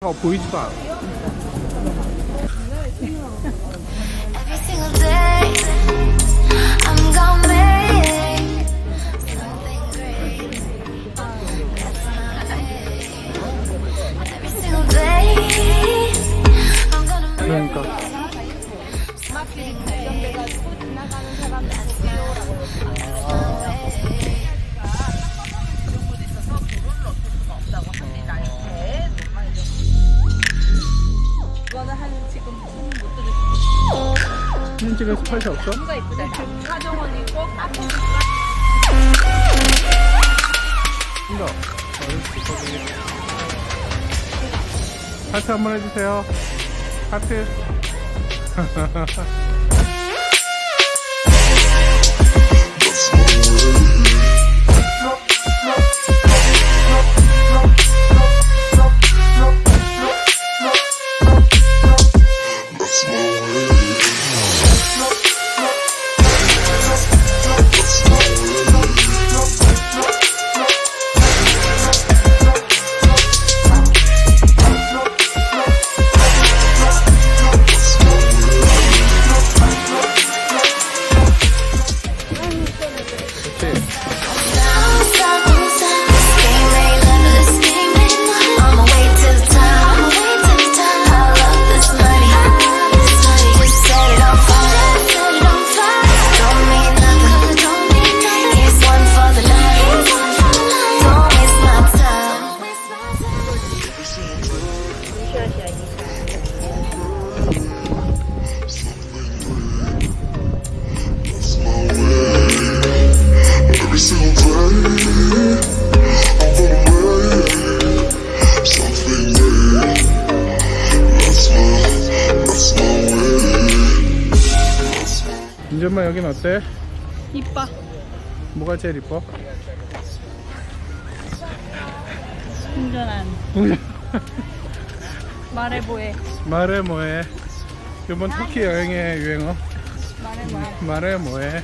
어, 보이지도 않아. Every single day, I'm gonna 사진 찍을 스팟이 없어? 수가 있대. 사정원 있고 카페 이거. 하트 한번 해주세요. 하트. 민준마 여긴 어때? 이뻐. 뭐가 제일 이뻐? 운전한 말해 뭐해. 말해 뭐해? 이번 터키 여행의 유행어? 말해 뭐해. 말해 뭐해?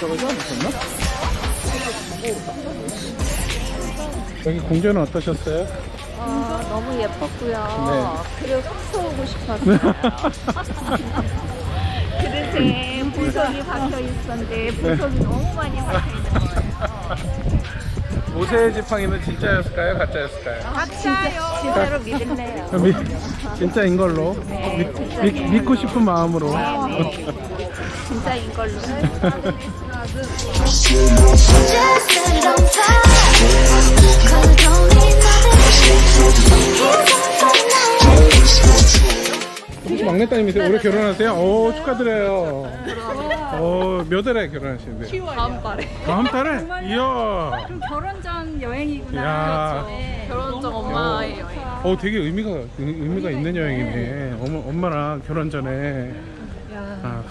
저거죠? 무었나 여기 공전은 어떠셨어요? 어, 너무 예뻤고요. 그리고 속초 오고 싶었어요. 그 릇에 보석이 박혀 있었는데 보석이 너무 많이 박혀 있는 거예요. 모세 지팡이는 진짜였을까요? 가짜였을까요? 진짜요? 진짜로 믿을래요. 미, 진짜인 걸로 믿, 믿, 믿고 싶은 마음으로 진짜인 걸로. Just set it on fire. Cause it don't night. 혹시 막내 따님이세요? 올해 결혼하세요? 오 축하드려요 오, 몇 월에 결혼하시는데? 다음 달에. 다음 달에? 이야 결혼 전 여행이구나. 야. 결혼 전 엄마의 여행. 어 되게 의미가 의- 의미가 있는 여행이네. 어머, 엄마랑 결혼 전에. 아,